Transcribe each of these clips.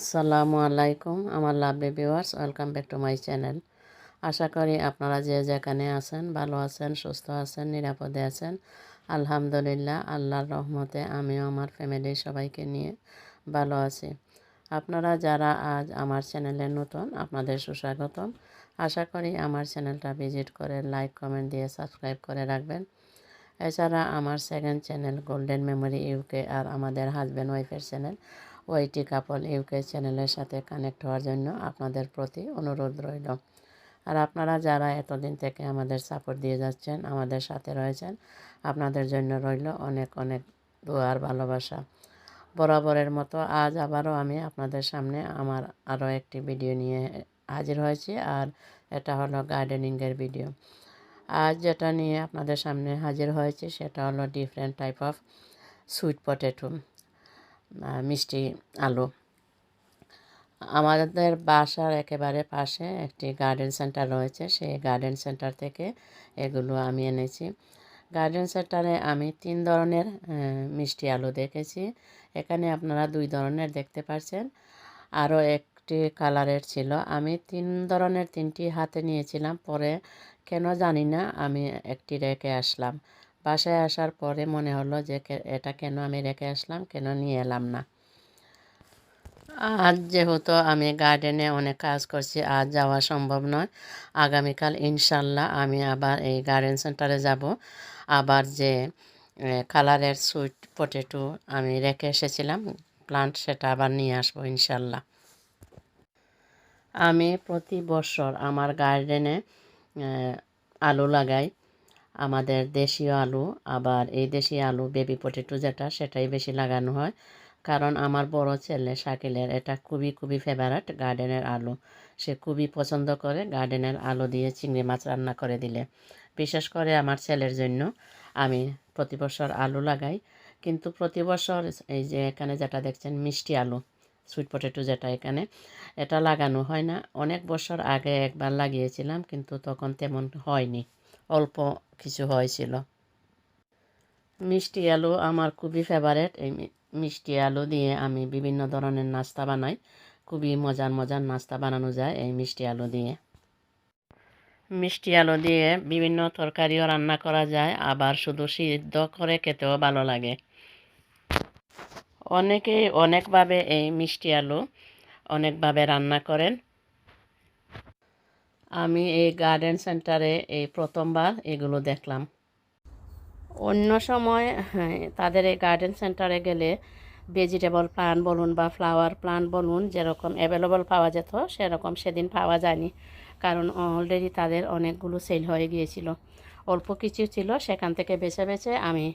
আসসালামু আলাইকুম, আমার lovely viewers, welcome back to my channel. আশা করি আপনারা যে যেখানে আছেন, ভালো আছেন, সুস্থ আছেন, নিরাপদে আছেন। আলহামদুলিল্লাহ, আল্লাহর রহমতে আমিও আমার ফ্যামিলির সবাইকে নিয়ে ভালো আছি। আপনারা যারা আজ আমার চ্যানেলে নতুন, আপনাদের সুস্বাগতম। আশা করি আমার চ্যানেলটা ভিজিট করে লাইক, কমেন্ট দিয়ে সাবস্ক্রাইব করে রাখবেন। এছাড়া আমার second channel golden memory UK আর আমাদের হাজব্যান্ড ওয়াইফের চ্যানেল ওয়াইটি কাপল ইউকে চ্যানেলের সাথে কানেক্ট হওয়ার জন্য আপনাদের প্রতি অনুরোধ রইল। আর আপনারা যারা এতদিন থেকে আমাদের সাপোর্ট দিয়ে যাচ্ছেন, আমাদের সাথে রয়েছেন, আপনাদের জন্য রইল অনেক অনেক দোয়ার ভালোবাসা। বরাবরের মতো আজ আবারও আমি আপনাদের সামনে আমার আরও একটি ভিডিও নিয়ে হাজির হয়েছি, আর এটা হলো গার্ডেনিংয়ের ভিডিও। আজ যেটা নিয়ে আপনাদের সামনে হাজির হয়েছে, সেটা হলো different type of sweet potato. মিষ্টি আলু। আমাদের বাসার একেবারে পাশে একটি গার্ডেন সেন্টার রয়েছে, সেই গার্ডেন সেন্টার থেকে এগুলো আমি এনেছি। গার্ডেন সেন্টারে আমি তিন ধরনের মিষ্টি আলু দেখেছি। এখানে আপনারা দুই ধরনের দেখতে পাচ্ছেন আরও একটি কালারের ছিল। আমি তিন ধরনের তিনটি হাতে নিয়েছিলাম, পরে কেন জানি না আমি একটি রেখে আসলাম। বাসায় আসার পরে মনে হলো যে এটা কেন আমি রেখে আসলাম, কেন নিয়ে এলাম না। আজ যেহেতু আমি গার্ডেনে অনেক কাজ করছি, আজ যাওয়া সম্ভব নয়। আগামীকাল ইনশাল্লাহ আমি আবার এই গার্ডেন সেন্টারে যাব। আবার যে কালারের সুইট পটেটো আমি রেখে এসেছিলাম, প্লান্ট সেটা আবার নিয়ে আসব ইনশাল্লাহ। আমি প্রতি বছর আমার গার্ডেনে আলু লাগাই। আমাদের দেশীয় আলু, আবার এই দেশীয় আলু বেবি পটেটো যেটা সেটাই বেশি লাগানো হয়। কারণ আমার বড় ছেলে শাকিলের এটা খুবই খুবই ফেভারেট গার্ডেনের আলু। সে খুবই পছন্দ করে গার্ডেনের আলু দিয়ে চিংড়ি মাছ রান্না করে দিলে। বিশেষ করে আমার ছেলের জন্য আমি প্রতি বছর আলু লাগাই। কিন্তু প্রতি বছর এই যে এখানে যেটা দেখছেন মিষ্টি আলু সুইট পটেটো যেটা এখানে, এটা লাগানো হয় না। অনেক বছর আগে একবার লাগিয়েছিলাম কিন্তু তখন তেমন হয়নি। অল্প কিছু হয়েছিল। মিষ্টি আলু আমার খুবই ফেভারেট এই মিষ্টি আলু দিয়ে আমি বিভিন্ন ধরনের নাস্তা বানাই। খুবই মজার মজার নাস্তা বানানো যায় এই মিষ্টি আলু দিয়ে। মিষ্টি আলু দিয়ে বিভিন্ন তরকারিও রান্না করা যায়, আবার শুধু সিদ্ধ করে খেতেও ভালো লাগে। অনেকেই অনেকভাবে এই মিষ্টি আলু অনেকভাবে রান্না করেন। আমি এই গার্ডেন সেন্টারে এই প্রথমবার এগুলো দেখলাম। অন্য সময় হ্যাঁ, তাদের এই গার্ডেন সেন্টারে গেলে ভেজিটেবল প্লান্ট বলুন বা ফ্লাওয়ার প্লান্ট বলুন যেরকম অ্যাভেলেবল পাওয়া যেত সেরকম সেদিন পাওয়া যায়নি। কারণ অলরেডি তাদের অনেকগুলো সেল হয়ে গিয়েছিল। অল্প কিছু ছিল সেখান থেকে বেছে বেছে আমি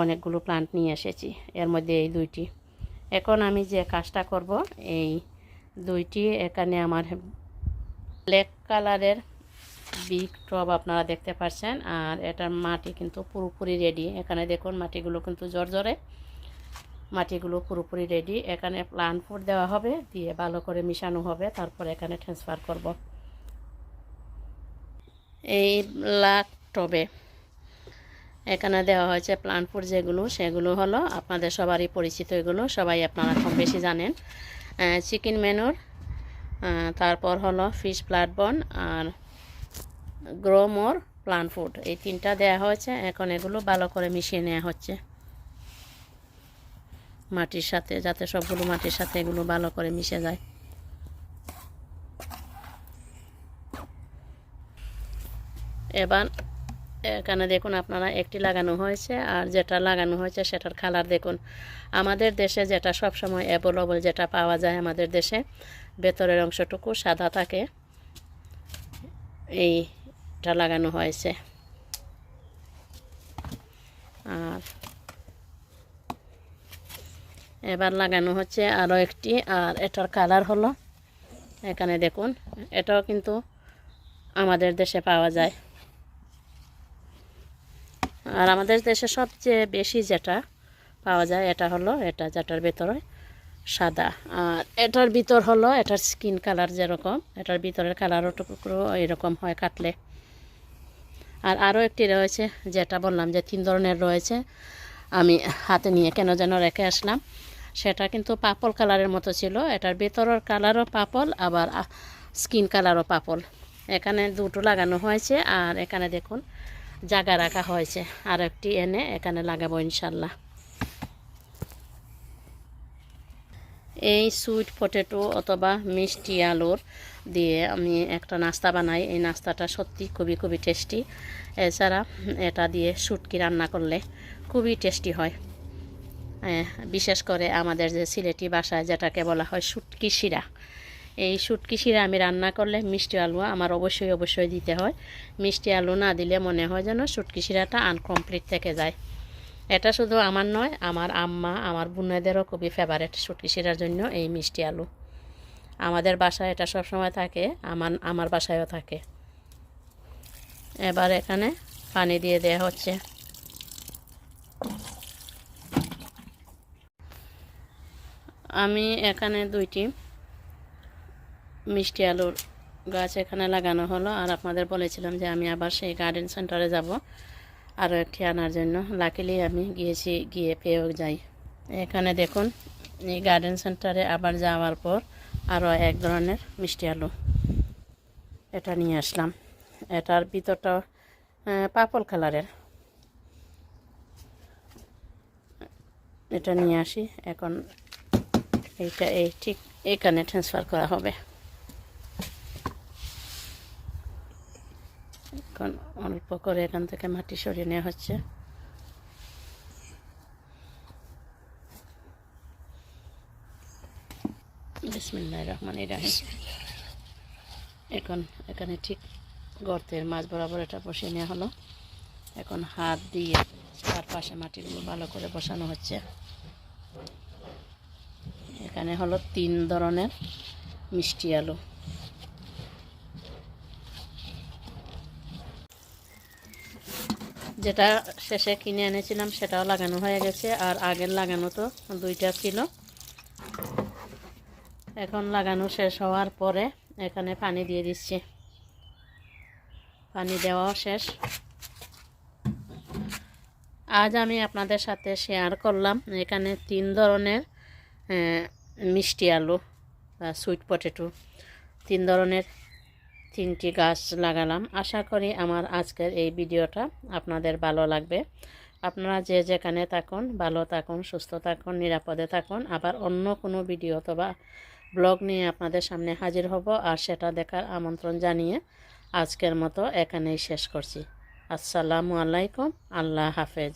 অনেকগুলো প্লান্ট নিয়ে এসেছি এর মধ্যে এই দুইটি। এখন আমি যে কাজটা করব এই দুইটি এখানে আমার ব্ল্যাক কালারের বিগ টব আপনারা দেখতে পাচ্ছেন আর এটার মাটি কিন্তু পুরোপুরি রেডি এখানে দেখুন, মাটিগুলো কিন্তু জর্জরে মাটিগুলো পুরোপুরি রেডি এখানে প্লান ফুড দেওয়া হবে, দিয়ে ভালো করে মিশানো হবে। তারপর এখানে ট্রান্সফার করব। এই ব্ল্যাক টবে এখানে দেওয়া হয়েছে প্লান ফুড যেগুলো, সেগুলো হলো আপনাদের সবারই পরিচিত এগুলো। সবাই আপনারা কম বেশি জানেন। চিকেন মেনুর তারপর হলো ফিশ প্লাটবন আর গ্রো মোর প্লান্ট ফুড এই তিনটা দেয়া হয়েছে, এখন এগুলো ভালো করে মিশিয়ে নেওয়া হচ্ছে। মাটির সাথে, যাতে সবগুলো মাটির সাথে এগুলো ভালো করে মিশে যায়। এবার এখানে দেখুন আপনারা একটি লাগানো হয়েছে আর যেটা লাগানো হয়েছে সেটার কালার দেখুন। আমাদের দেশে যেটা সব সময় অ্যাভেলেবল যেটা পাওয়া যায় আমাদের দেশে, ভেতরের অংশটুকু সাদা থাকে। এইটা লাগানো হয়েছে। আর এবার লাগানো হচ্ছে আরও একটি, আর এটার কালার হলো, এখানে দেখুন, এটাও কিন্তু আমাদের দেশে পাওয়া যায়। আর আমাদের দেশে সবচেয়ে বেশি যেটা পাওয়া যায় এটা হলো এটা যেটার ভেতরে সাদা। আর এটার ভিতর হলো এটার স্কিন কালার যেরকম, এটার ভিতরের কালারও টুকরো এরকম হয় কাটলে। আর আরও একটি রয়েছে যেটা বললাম যে তিন ধরনের রয়েছে, আমি হাতে নিয়ে কেন যেন রেখে আসলাম। সেটা কিন্তু পাপল কালারের মতো ছিল, এটার ভেতরের কালারও পাপল, আবার স্কিন কালারও পাপল। এখানে দুটো লাগানো হয়েছে, আর এখানে দেখুন জায়গা রাখা হয়েছে। আর একটি এনে এখানে লাগাবো ইনশাল্লাহ। এই সুইট পটেটো অথবা মিষ্টি আলুর দিয়ে আমি একটা নাস্তা বানাই। এই নাস্তাটা সত্যি খুবই খুবই টেস্টি এছাড়া এটা দিয়ে শুটকি রান্না করলে খুবই টেস্টি হয়। বিশেষ করে আমাদের যে সিলেটি বাসায় যেটাকে বলা হয় শুটকি শিরা। এই শুটকি শিরা আমি রান্না করলে মিষ্টি আলু আমার অবশ্যই অবশ্যই দিতে হয়। মিষ্টি আলু না দিলে মনে হয় যেন শুটকি শিরাটা আনকমপ্লিট থেকে যায়। এটা শুধু আমার নয়, আমার আম্মা, আমার বোনেদেরও খুবই ফেভারেট শুটকি শিরার জন্য এই মিষ্টি আলু। আমাদের বাসায় এটা সব সময় থাকে, আমার আমার বাসায়ও থাকে। এবার এখানে পানি দিয়ে দেওয়া হচ্ছে। আমি এখানে দুইটি মিষ্টি আলুর গাছ এখানে লাগানো হলো আর আপনাদের বলেছিলাম যে আমি আবার সেই গার্ডেন সেন্টারে যাব। আরও একটি আনার জন্য। লাকিলি আমি গিয়েছি, গিয়ে পেয়েও যাই। এখানে দেখুন, এই গার্ডেন সেন্টারে আবার যাওয়ার পর আরও এক ধরনের মিষ্টি আলু। এটা নিয়ে আসলাম। এটার ভিতরটা পাপল কালারের। এটা নিয়ে আসি। এখন এইটা, এই ঠিক এখানে ট্রান্সফার করা হবে এখন অল্প করে এখান থেকে মাটি সরিয়ে নেওয়া হচ্ছে। এখন, এখানে ঠিক গর্তের মাছ বরাবর এটা বসিয়ে নেওয়া হলো। এখন হাত দিয়ে চারপাশে মাটিগুলো ভালো করে বসানো হচ্ছে। এখানে হলো তিন ধরনের মিষ্টি আলু। যেটা শেষে কিনে এনেছিলাম, সেটাও লাগানো হয়ে গেছে। আর আগের লাগানো তো দুইটা ছিল। এখন লাগানো শেষ হওয়ার পরে এখানে পানি দিয়ে দিচ্ছি। পানি দেওয়াও শেষ। আজ আমি আপনাদের সাথে শেয়ার করলাম এখানে তিন ধরনের মিষ্টি আলু বা সুইট পটেটো তিন ধরনের তিনটি গাছ লাগালাম। আশা করি আমার আজকের এই ভিডিওটা আপনাদের ভালো লাগবে। আপনারা যে যেখানে থাকুন, ভালো থাকুন, সুস্থ থাকুন, নিরাপদে থাকুন। আবার অন্য কোনো ভিডিও অথবা ব্লগ নিয়ে আপনাদের সামনে হাজির হব আর সেটা দেখার আমন্ত্রণ জানিয়ে আজকের মতো এখানেই শেষ করছি। আসসালামু আলাইকুম। আল্লাহ হাফেজ।